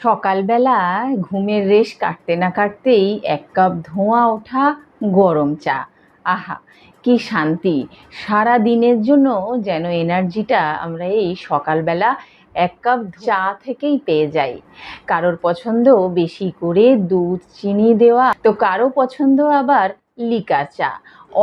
সকালবেলা ঘুমের রেশ কাটতে না কাটতেই এক কাপ ধোঁয়া ওঠা গরম চা। আহা, কি শান্তি! সারা দিনের জন্য যেন এনার্জিটা আমরা এই সকালবেলা এক কাপ চা থেকেই পেয়ে যাই। কারোর পছন্দ বেশি করে দুধ, চিনি দেওয়া, তো কারও পছন্দ আবার লিকার চা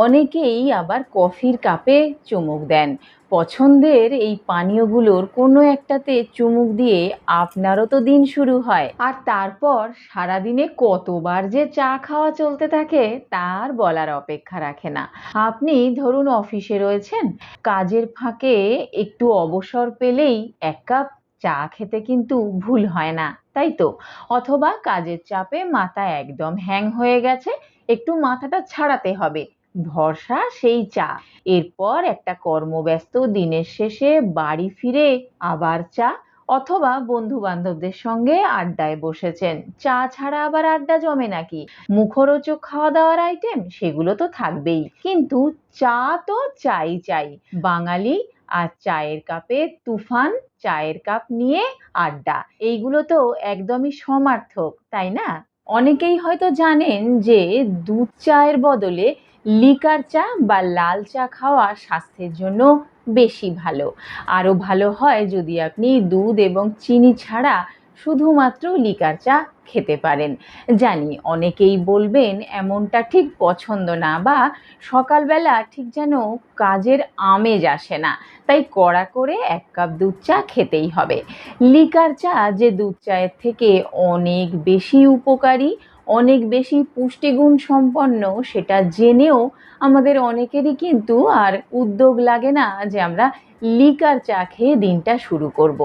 অনেকেই আবার কফির কাপে চুমুক দেন। পছন্দের এই পানীয়গুলোর কোনো একটাতে চুমুক দিয়ে আপনারও তো দিন শুরু হয়। আর তারপর সারাদিনে কতবার যে চা খাওয়া চলতে থাকে, তার বলার অপেক্ষা রাখে না। আপনি ধরুন অফিসে রয়েছেন, কাজের ফাঁকে একটু অবসর পেলেই এক কাপ চা খেতে কিন্তু ভুল হয় না, তাই তো? অথবা কাজের চাপে মাথা একদম হ্যাং হয়ে গেছে একটু মাথাটা ছাড়াতে হবে। ভরসা সেই চা। এরপর একটা কর্মব্যস্ত দিনের শেষে বাড়ি ফিরে আবার চা অথবা বন্ধু বান্ধবদের সঙ্গে আড্ডায় বসেছেন। চা ছাড়া আবার আড্ডা জমে নাকি? মুখরোচক খাওয়া দাওয়ার আইটেম সেগুলো তো থাকবেই। কিন্তু চা তো চাই চাই। বাঙালি আর চায়ের কাপে তুফান, চায়ের কাপ নিয়ে আড্ডা। এইগুলো তো একদমই সমার্থক, তাই না? অনেকেই হয়তো জানেন যে দুধ চায়ের বদলে লিকার চা বা লাল চা খাওয়া স্বাস্থ্যের জন্য বেশি ভালো। আরও ভালো হয় যদি আপনি দুধ এবং চিনি ছাড়া শুধুমাত্র লিকার চা খেতে পারেন। জানি অনেকেই বলবেন এমনটা ঠিক পছন্দ না বা সকালবেলা ঠিক যেন কাজের আমেজ আসে না, তাই কড়া করে এক কাপ দুধ চা খেতেই হবে। লিকার চা যে দুধ চায়ের থেকে অনেক বেশি উপকারী অনেক বেশি পুষ্টিগুণ সম্পন্ন, সেটা জেনেও আমাদের অনেকেরই কিন্তু আর উদ্যোগ লাগে না যে আমরা লিকার চা খেয়ে দিনটা শুরু করব।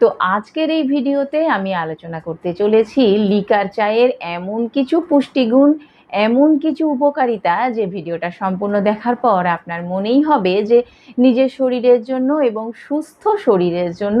তো আজকের এই ভিডিওতে আমি আলোচনা করতে চলেছি লিকার চায়ের এমন কিছু পুষ্টিগুণ এমন কিছু উপকারিতা যে ভিডিওটা সম্পূর্ণ দেখার পর আপনার মনেই হবে যে নিজের শরীরের জন্য এবং সুস্থ শরীরের জন্য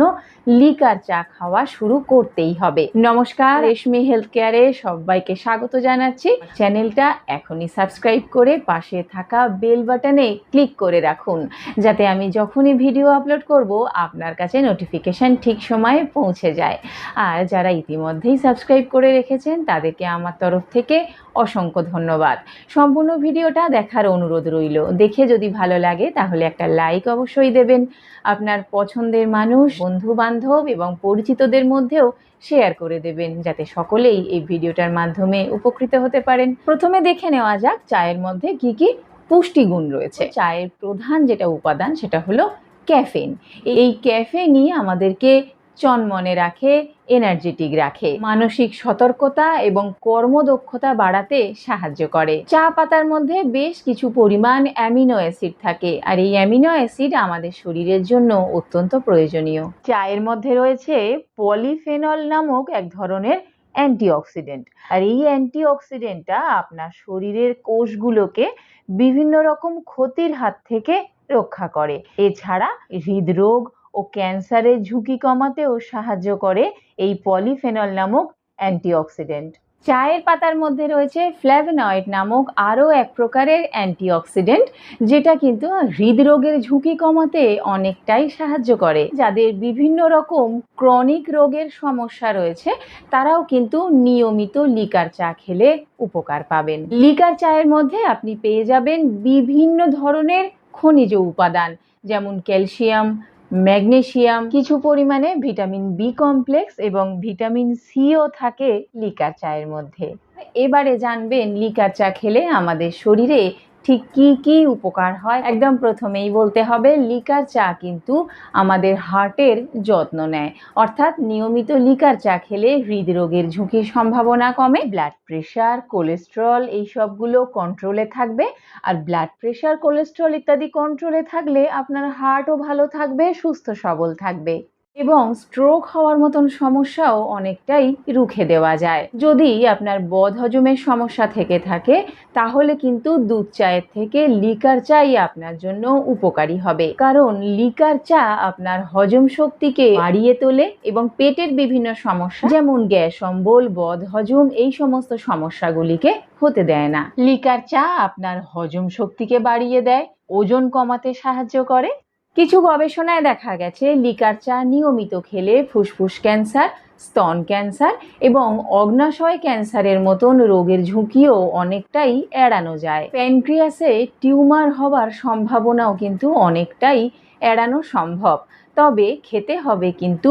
লিকার চা খাওয়া শুরু করতেই হবে। নমস্কার, রেশমি হেলথ কেয়ারে সবাইকে স্বাগত জানাচ্ছি। চ্যানেলটা এখনই সাবস্ক্রাইব করে পাশে থাকা বেল বাটনে ক্লিক করে রাখুন, যাতে আমি যখনই ভিডিও আপলোড করব আপনার কাছে নোটিফিকেশান ঠিক সময়ে পৌঁছে যায়। আর যারা ইতিমধ্যেই সাবস্ক্রাইব করে রেখেছেন, তাদেরকে আমার তরফ থেকে অসংখ্য ধন্যবাদ। সম্পূর্ণ ভিডিওটা দেখার অনুরোধ রইল। দেখে যদি ভালো লাগে, তাহলে একটা লাইক অবশ্যই দেবেন। আপনার পছন্দের মানুষ বন্ধু বান্ধব এবং পরিচিতদের মধ্যেও শেয়ার করে দেবেন, যাতে সকলেই এই ভিডিওটার মাধ্যমে উপকৃত হতে পারেন। প্রথমে দেখে নেওয়া যাক চায়ের মধ্যে কি কি পুষ্টিগুণ রয়েছে। চায়ের প্রধান যেটা উপাদান, সেটা হলো ক্যাফেন এই ক্যাফেনই আমাদেরকে চনমনে রাখে এনার্জেটিক রাখে। মানসিক সতর্কতা এবং কর্মদক্ষতা বাড়াতে সাহায্য করে। চা পাতার মধ্যে বেশ কিছু পরিমাণ অ্যামিনো অ্যাসিড থাকে আর এই অ্যামিনো অ্যাসিড আমাদের শরীরের জন্য অত্যন্ত প্রয়োজনীয়। চায়ের মধ্যে রয়েছে পলিফেনল নামক এক ধরনের অ্যান্টিঅক্সিডেন্ট আর এই অ্যান্টিঅক্সিডেন্টটা আপনার শরীরের কোষগুলোকে বিভিন্ন রকম ক্ষতির হাত থেকে রক্ষা করে। এছাড়া হৃদরোগ ও ক্যান্সারের ঝুঁকি কমাতেও সাহায্য করে এই পলিফেনল নামক অ্যান্টিঅক্সিডেন্ট। চায়ের পাতার মধ্যে রয়েছে ফ্ল্যাভেনয়েড নামক আরও এক প্রকারের অ্যান্টিঅক্সিডেন্ট, যেটা কিন্তু হৃদরোগের ঝুঁকি কমাতে অনেকটাই সাহায্য করে। যাদের বিভিন্ন রকম ক্রনিক রোগের সমস্যা রয়েছে, তারাও কিন্তু নিয়মিত লিকার চা খেলে উপকার পাবেন। লিকার চায়ের মধ্যে আপনি পেয়ে যাবেন বিভিন্ন ধরনের খনিজ উপাদান, যেমন ক্যালসিয়াম ম্যাগনেসিয়াম কিছু পরিমাণে ভিটামিন বি কমপ্লেক্স এবং ভিটামিন সিও থাকে লিকার চায়ের মধ্যে। এবারে জানবেন লিকার চা খেলে আমাদের শরীরে ঠিক কি কি উপকার হয়? একদম প্রথমেই বলতে হবে, লিকার চা কিন্তু আমাদের হার্টের যত্ন নেয়। অর্থাৎ নিয়মিত লিকার চা খেলে হৃদরোগের ঝুঁকির সম্ভাবনা কমে ব্লাড প্রেশার কোলেস্ট্রল এই সবগুলো কন্ট্রোলে থাকবে। আর ব্লাড প্রেশার কোলেস্ট্রল ইত্যাদি কন্ট্রোলে থাকলে আপনার হার্টও ভালো থাকবে, সুস্থ সবল থাকবে। এবং স্ট্রোক হওয়ার মতন সমস্যাও অনেকটাই রুখে দেওয়া যায়। যদি আপনার বদহজমের সমস্যা থেকে থাকে, তাহলে কিন্তু দুধ চায়ের থেকে লিকার চাই আপনার জন্য উপকারী হবে। কারণ লিকার চা আপনার হজম শক্তিকে বাড়িয়ে তোলে এবং পেটের বিভিন্ন সমস্যা, যেমন গ্যাস, অম্বল, বদহজম, এই সমস্ত সমস্যাগুলিকে হতে দেয় না। লিকার চা আপনার হজম শক্তিকে বাড়িয়ে দেয়, ওজন কমাতে সাহায্য করে কিছু গবেষণায় দেখা গেছে, লিকার চা নিয়মিত খেলে ফুসফুস ক্যান্সার, স্তন ক্যান্সার এবং অগ্নাশয় ক্যান্সারের মতন রোগের ঝুঁকিও অনেকটাই এড়ানো যায়। প্যানক্রিয়াসে টিউমার হওয়ার সম্ভাবনাও কিন্তু অনেকটাই এড়ানো সম্ভব। তবে খেতে হবে কিন্তু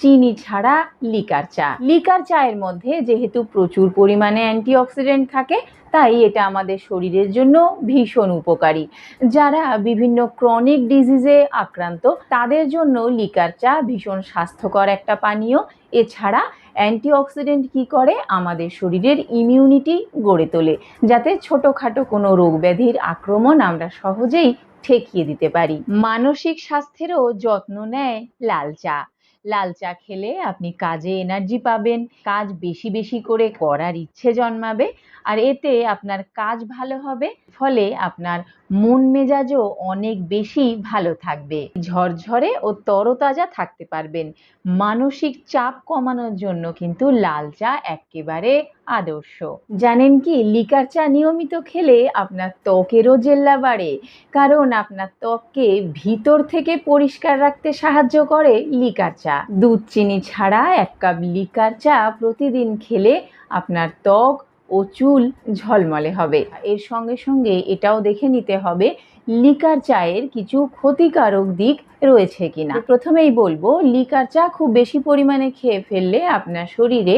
চিনি ছাড়া লিকার চা। লিকার চায়ের মধ্যে যেহেতু প্রচুর পরিমাণে অ্যান্টিঅক্সিডেন্ট থাকে, তাই এটা আমাদের শরীরের জন্য ভীষণ উপকারী। যারা বিভিন্ন ক্রনিক ডিজিজে আক্রান্ত, তাদের জন্য লিকার চা ভীষণ স্বাস্থ্যকর একটা পানীয়। এছাড়া অ্যান্টিঅক্সিডেন্ট কী করে? আমাদের শরীরের ইমিউনিটি গড়ে তোলে, যাতে ছোটোখাটো কোনো রোগ ব্যাধির আক্রমণ আমরা সহজেই ঠেকিয়ে দিতে পারি। মানসিক স্বাস্থ্যেরও যত্ন নেয় লাল চা। লাল চা খেলে আপনি কাজে এনার্জি পাবেন, কাজ বেশি বেশি করে করার ইচ্ছে জন্মাবে, আর এতে আপনার কাজ ভালো হবে, ফলে আপনার মন মেজাজও অনেক বেশি ভালো থাকবে। ঝরঝরে ও তরতাজা থাকতে পারবেন। মানসিক চাপ কমানোর জন্য কিন্তু লাল চা একেবারে আদর্শ। জানেন কি, লিকার চা নিয়মিত খেলে আপনার ত্বকেরও জেল্লা বাড়ে, কারণ আপনার ত্বককে ভিতর থেকে পরিষ্কার রাখতে সাহায্য করে লিকার চা। দুধ, চিনি ছাড়া এক কাপ লিকার চা প্রতিদিন খেলে আপনার ত্বক ও চুল ঝলমলে হবে। এর সঙ্গে সঙ্গে এটাও দেখে নিতে হবে, লিকার চায়ের কিছু ক্ষতিকারক দিক রয়েছে কিনা। প্রথমেই বলব, লিকার চা খুব বেশি পরিমাণে খেয়ে ফেললে আপনার শরীরে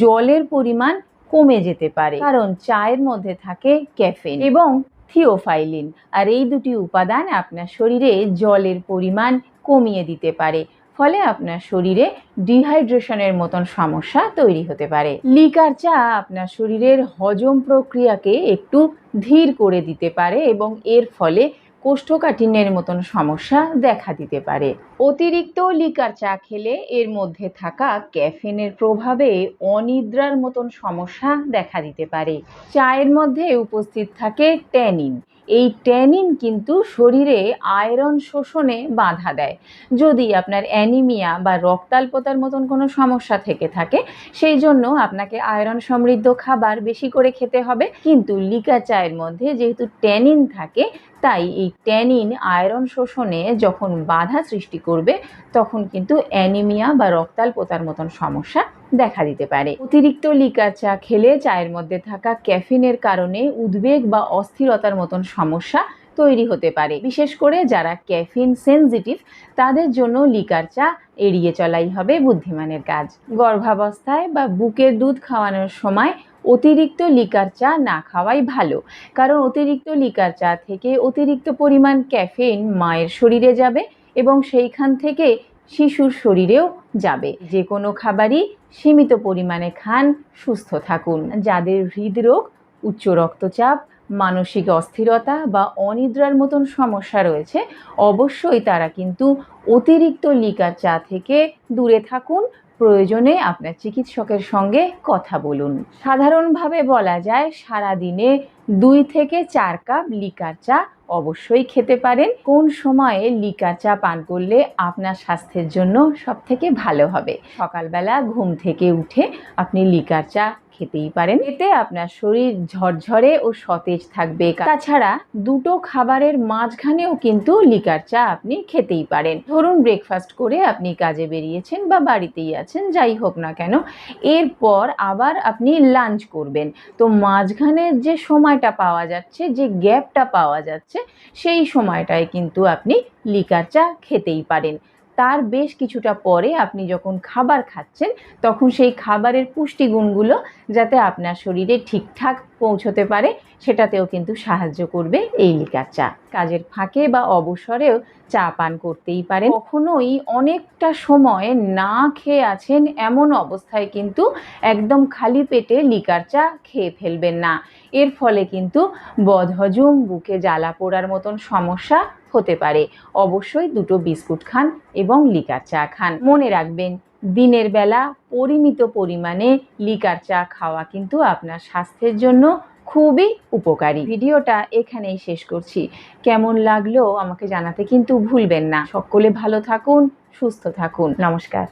জলের পরিমাণ কমে যেতে পারে, কারণ চায়ের মধ্যে থাকে ক্যাফেন এবং থিওফাইলিন। আর এই দুটি উপাদান আপনার শরীরে জলের পরিমাণ কমিয়ে দিতে পারে। ফলে আপনার শরীরে ডিহাইড্রেশনের মতন সমস্যা তৈরি হতে পারে। লিকার চা আপনার শরীরের হজম প্রক্রিয়াকে একটু ধীর করে দিতে পারে এবং এর ফলে কোষ্ঠকাঠিন্যের মতন সমস্যা দেখা দিতে পারে। অতিরিক্ত লিকার চা খেলে এর মধ্যে থাকা ক্যাফেনের প্রভাবে অনিদ্রার মতন সমস্যা দেখা দিতে পারে। চায়ের মধ্যে উপস্থিত থাকে ট্যানিন। এই ট্যানিন কিন্তু শরীরে আয়রন শোষণে বাধা দেয়। যদি আপনার অ্যানিমিয়া বা রক্তাল্পতার মতন কোনো সমস্যা থেকে থাকে, সেই জন্য আপনাকে আয়রন সমৃদ্ধ খাবার বেশি করে খেতে হবে। কিন্তু লিকা চায়ের মধ্যে যেহেতু ট্যানিন থাকে তাই এই ট্যানিন আয়রন শোষণে যখন বাধা সৃষ্টি করবে, তখন কিন্তু অ্যানিমিয়া বা রক্তাল্পতার মতন সমস্যা দেখা দিতে পারে। অতিরিক্ত লিকার চা খেলে চায়ের মধ্যে থাকা ক্যাফিনের কারণে উদ্বেগ বা অস্থিরতার মতন সমস্যা তৈরি হতে পারে। বিশেষ করে যারা ক্যাফিন সেনজিটিভ তাদের জন্য লিকার চা এড়িয়ে চলাই হবে বুদ্ধিমানের কাজ। গর্ভাবস্থায় বা বুকের দুধ খাওয়ানোর সময় অতিরিক্ত লিকার চা না খাওয়াই ভালো। কারণ অতিরিক্ত লিকার চা থেকে অতিরিক্ত পরিমাণ ক্যাফেইন মায়ের শরীরে যাবে এবং সেইখান থেকে শিশুর শরীরেও যাবে। যে কোনো খাবারই সীমিত পরিমাণে খান, সুস্থ থাকুন। যাদের হৃদরোগ, উচ্চ রক্তচাপ, মানসিক অস্থিরতা বা অনিদ্রার মতন সমস্যা রয়েছে, অবশ্যই তারা কিন্তু অতিরিক্ত লিকার চা থেকে দূরে থাকুন প্রয়োজনে আপনার চিকিৎসকের সঙ্গে কথা বলুন। সাধারণভাবে বলা যায় সারা দিনে দুই থেকে চার কাপ লিকার চা অবশ্যই খেতে পারেন। কোন সময়ে লিকার চা পান করলে আপনার স্বাস্থ্যের জন্য সব থেকে ভালো হবে? সকালবেলা ঘুম থেকে উঠে আপনি লিকার চা খেতেই পারেন। এতে আপনার শরীর ঝরঝরে ও সতেজ থাকবে। তাছাড়া দুটো খাবারের মাঝখানেও কিন্তু লিকার চা আপনি খেতেই পারেন। ধরুন ব্রেকফাস্ট করে আপনি কাজে বেরিয়েছেন বা বাড়িতেই আছেন, যাই হোক না কেন, এরপর আবার আপনি লাঞ্চ করবেন। তো মাঝখানের যে সময়টা পাওয়া যাচ্ছে, যে গ্যাপটা পাওয়া যাচ্ছে, সেই সময়টায় কিন্তু আপনি লিকার চা খেতেই পারেন। তার বেশ কিছুটা পরে আপনি যখন খাবার খাচ্ছেন, তখন সেই খাবারের পুষ্টিগুণগুলো যাতে আপনার শরীরে ঠিকঠাক পৌঁছতে পারে, সেটাতেও কিন্তু সাহায্য করবে এই লিকার চা। কাজের ফাঁকে বা অবসরেও চা পান করতেই পারেন। কখনোই অনেকটা সময় না খেয়ে আছেন এমন অবস্থায় কিন্তু একদম খালি পেটে লিকার চা খেয়ে ফেলবেন না। এর ফলে কিন্তু বদহজম, বুকে জ্বালা পোড়ার মতন সমস্যা হতে পারে। অবশ্যই দুটো বিস্কুট খান এবং লিকার চা খান। মনে রাখবেন, দিনের বেলা পরিমিত পরিমাণে লিকার চা খাওয়া কিন্তু আপনার স্বাস্থ্যের জন্য খুবই উপকারী। ভিডিওটা এখানেই শেষ করছি। কেমন লাগল আমাকে জানাতে কিন্তু ভুলবেন না। সকলে ভালো থাকুন, সুস্থ থাকুন। নমস্কার।